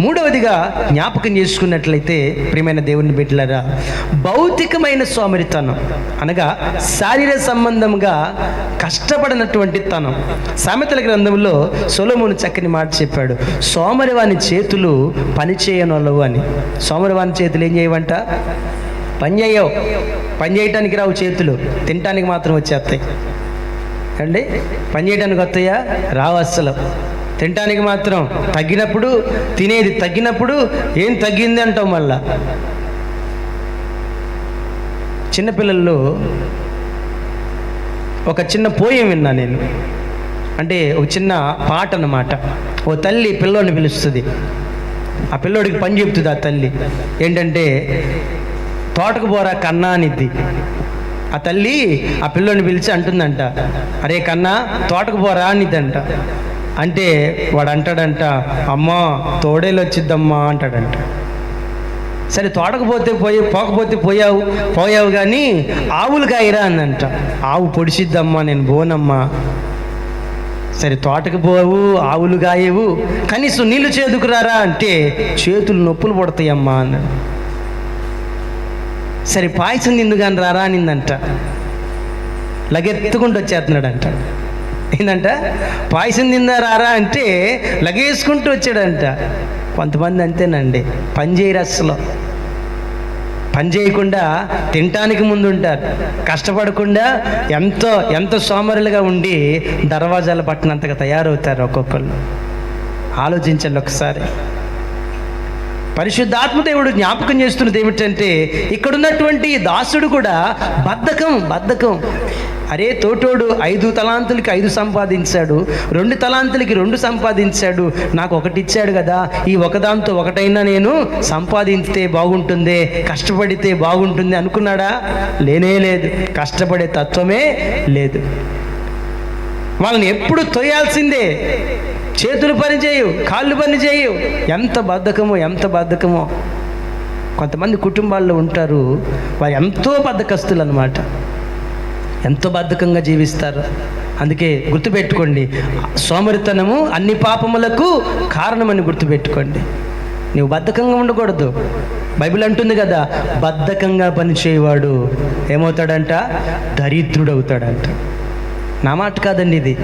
మూడవదిగా జ్ఞాపకం చేసుకున్నట్లయితే ప్రియమైన దేవుని బిడ్డలరా భౌతికమైన సోమరితనం అనగా శారీర సంబంధంగా కష్టపడినటువంటి తనం. సామెతల గ్రంథంలో సొలమును చక్కని మాట చెప్పాడు సోమరివాని చేతులు పనిచేయనొలవు అని. సోమరివాని చేతులు ఏం చేయవంట? పని చేయవు. పని చేయటానికి రావు చేతులు తినటానికి మాత్రం వచ్చేస్తాయి. అండి పని చేయడానికి వస్తాయా? రావు అస్సలు. తినటానికి మాత్రం తగ్గినప్పుడు తినేది తగ్గినప్పుడు ఏం తగ్గింది అంటాం మళ్ళా? చిన్నపిల్లల్లో ఒక చిన్న పోయం విన్నా నేను. అంటే ఒక చిన్న పాట అన్నమాట. ఓ తల్లి పిల్లోడిని పిలుస్తుంది. ఆ పిల్లోడికి పని చెప్తుంది ఆ తల్లి. ఏంటంటే తోటకు పోరా కన్నా అనిద్ది. ఆ తల్లి ఆ పిల్లోని పిలిచి అంటుందంట. అరే కన్నా తోటకు పోరా అనిద్దంట. అంటే వాడు అంటాడంట అమ్మా తోడేలు వచ్చిద్దమ్మా అంటాడంట. సరే తోటకు పోతే పోయి పోకపోతే పోయావు పోయావు కానీ ఆవులు కాయరా అందంట ఆవు పొడిచిద్దమ్మా నేను పోనమ్మా సరే తోటకు పోవు ఆవులు గాయవు కనీసం నీళ్ళు చేదుకురారా అంటే చేతులు నొప్పులు పడతాయమ్మా అన్నాడు. సరే పాయసం తిందుగాని రారా అనిందంట. లగెత్తుకుంటూ వచ్చేస్తున్నాడంట ఏంటంట పాయసం తిందా రారా అంటే లగేసుకుంటూ వచ్చాడంట. కొంతమంది అంతేనండి. పని చేయరు అస్సలు. పని చేయకుండా తినటానికి ముందు ఉంటారు కష్టపడకుండా ఎంతో ఎంతో సోమరులుగా ఉండి దర్వాజాలు పట్టినంతగా తయారవుతారు ఒక్కొక్కళ్ళు. ఆలోచించండి ఒకసారి. పరిశుద్ధాత్మ దేవుడు జ్ఞాపకం చేస్తున్నది ఏమిటంటే ఇక్కడున్నటువంటి దాసుడు కూడా బద్ధకం బద్ధకం. అరే తోటోడు ఐదు తలాంతులకి ఐదు సంపాదించాడు రెండు తలాంతులకి రెండు సంపాదించాడు నాకు ఒకటి ఇచ్చాడు కదా ఈ ఒకదాంతో ఒకటైనా నేను సంపాదించితే బాగుంటుందే కష్టపడితే బాగుంటుంది అనుకున్నాడా? లేనే లేదు కష్టపడే తత్వమే లేదు. వాళ్ళని ఎప్పుడు తొయ్యాల్సిందే. చేతులు పని చేయు కాళ్ళు పని చేయు ఎంత బద్ధకమో ఎంత బద్ధకమో. కొంతమంది కుటుంబాల్లో ఉంటారు వారు ఎంతో బద్ధకస్తులు అనమాట ఎంతో బద్ధకంగా జీవిస్తారు. అందుకే గుర్తుపెట్టుకోండి సోమరితనము అన్ని పాపములకు కారణమని గుర్తుపెట్టుకోండి. నీవు బద్ధకంగా ఉండకూడదు. బైబిల్ అంటుంది కదా బద్ధకంగా పనిచేయవాడు ఏమవుతాడంట? దరిద్రుడవుతాడంట. నా మాట కాదండి ఇది.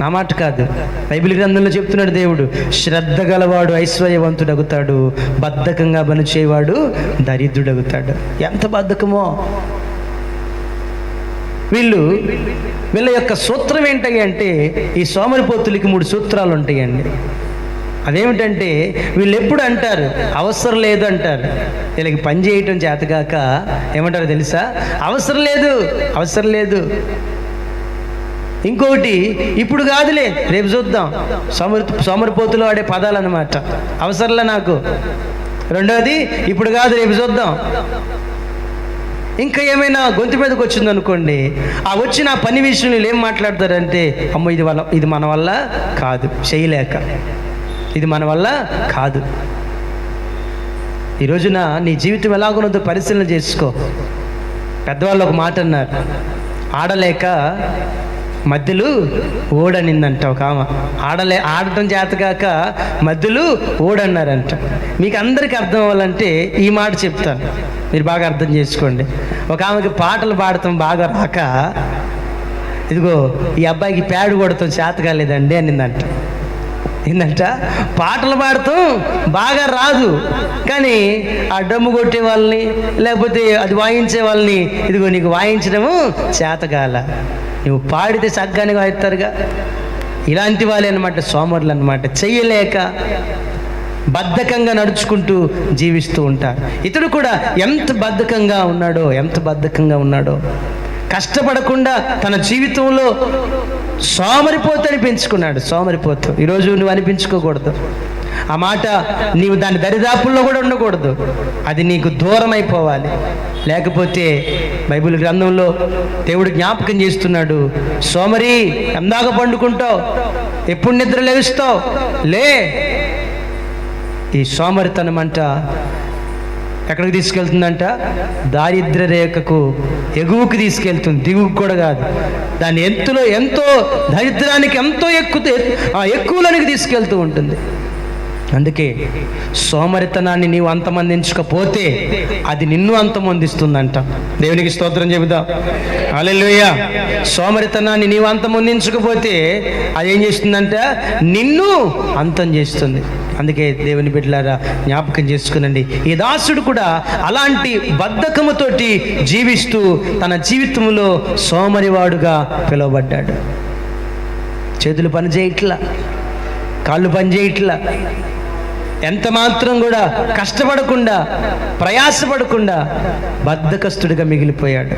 నా మాట కాదు. బైబిల్ గ్రంథంలో చెప్తున్నాడు దేవుడు శ్రద్ధ గలవాడు ఐశ్వర్యవంతుడగుతాడు బద్ధకంగా పనిచేయవాడు దరిద్రుడగుతాడు. ఎంత బద్ధకమో. వీళ్ళు వీళ్ళ యొక్క సూత్రం ఏంటి అంటే ఈ సోమరిపోతులకి మూడు సూత్రాలు ఉంటాయండి. అదేమిటంటే వీళ్ళు ఎప్పుడు అంటారు అవసరం లేదు అంటారు. వీళ్ళకి పని చేయటం చేతగాక ఏమంటారు తెలుసా? అవసరం లేదు అవసరం లేదు. ఇంకొకటి ఇప్పుడు కాదులే రేపు చూద్దాం. సోమరి సోమరిపోతులు ఆడే పదాలు అనమాట అవసరంలే నాకు. రెండోది ఇప్పుడు కాదు రేపు చూద్దాం. ఇంకా ఏమైనా గొంతు మీదకి వచ్చింది అనుకోండి ఆ వచ్చిన పని విషయంలో ఏం మాట్లాడతారంటే అమ్మ ఇది వల్ల ఇది మన వల్ల కాదు చేయలేక. ఇది మన వల్ల కాదు. ఈ రోజున నీ జీవితం ఎలాగున్నదో పరిశీలన చేసుకో. పెద్దవాళ్ళు ఒక మాట అన్నారు ఆడలేక మధ్యలో ఓడనిందంట ఒక ఆమె. ఆడలే ఆడటం చేతగాక మధ్యలో ఓడన్నారంట. మీకు అందరికీ అర్థం అవ్వాలంటే ఈ మాట చెప్తాను. మీరు బాగా అర్థం చేసుకోండి. ఒక ఆమెకి పాటలు పాడటం బాగా రాక ఇదిగో ఈ అబ్బాయికి ప్యాడ్ కొడతాం చేత కాలేదండి అనిందంట. ఏంటంట పాటలు పాడతాం బాగా రాదు. కానీ ఆ డమ్ము కొట్టే వాళ్ళని లేకపోతే అది వాయించే వాళ్ళని ఇదిగో నీకు వాయించడము చేతగాల నువ్వు పాడితే సగ్గానే వాయిస్తారుగా ఇలాంటి వాళ్ళే అనమాట సోమరులు అనమాట చెయ్యలేక బద్ధకంగా నడుచుకుంటూ జీవిస్తూ ఉంటారు. ఇతడు కూడా ఎంత బద్ధకంగా ఉన్నాడో ఎంత బద్ధకంగా ఉన్నాడో కష్టపడకుండా తన జీవితంలో సోమరిపోతని పెంచుకున్నాడు. సోమరిపోతు. ఈరోజు నువ్వు అనిపించుకోకూడదు. ఆ మాట నీవు దాని దరిదాపుల్లో కూడా ఉండకూడదు. అది నీకు దూరం అయిపోవాలి లేకపోతే బైబిల్ గ్రంథంలో దేవుడు జ్ఞాపకం చేస్తున్నాడు సోమరి ఎందాక పండుకుంటావు ఎప్పుడు నిద్ర లేస్తావు? లే! ఈ సోమరితనం అంట ఎక్కడికి తీసుకెళ్తుందంట? దారిద్ర రేఖకు ఎగువకు తీసుకెళ్తుంది. దిగువకు కూడా కాదు. దాని ఎంతలో ఎంతో దరిద్రానికి ఎంతో ఎక్కువ ఎక్కువలోనికి తీసుకెళ్తూ ఉంటుంది. అందుకే సోమరితనాన్ని నీవు అంతమందించకపోతే అది నిన్ను అంతమొందిస్తుందంట. దేవునికి స్తోత్రం చెబుదా అలెలుయ్య సోమరితనాన్ని నీవు అంతమొందించకపోతే అది ఏం చేస్తుందంట? నిన్ను అంతం చేస్తుంది. అందుకే దేవుని బిడ్డలారా జ్ఞాపకం చేసుకునండి. ఈ దాసుడు కూడా అలాంటి బద్ధకముతోటి జీవిస్తూ తన జీవితంలో సోమరివాడుగా పిలువబడ్డాడు. చేతులు పనిచేయట్లా కాళ్ళు పనిచేయట్లా ఎంత మాత్రం కూడా కష్టపడకుండా ప్రయాసపడకుండా బద్ధకస్తుడిగా మిగిలిపోయాడు.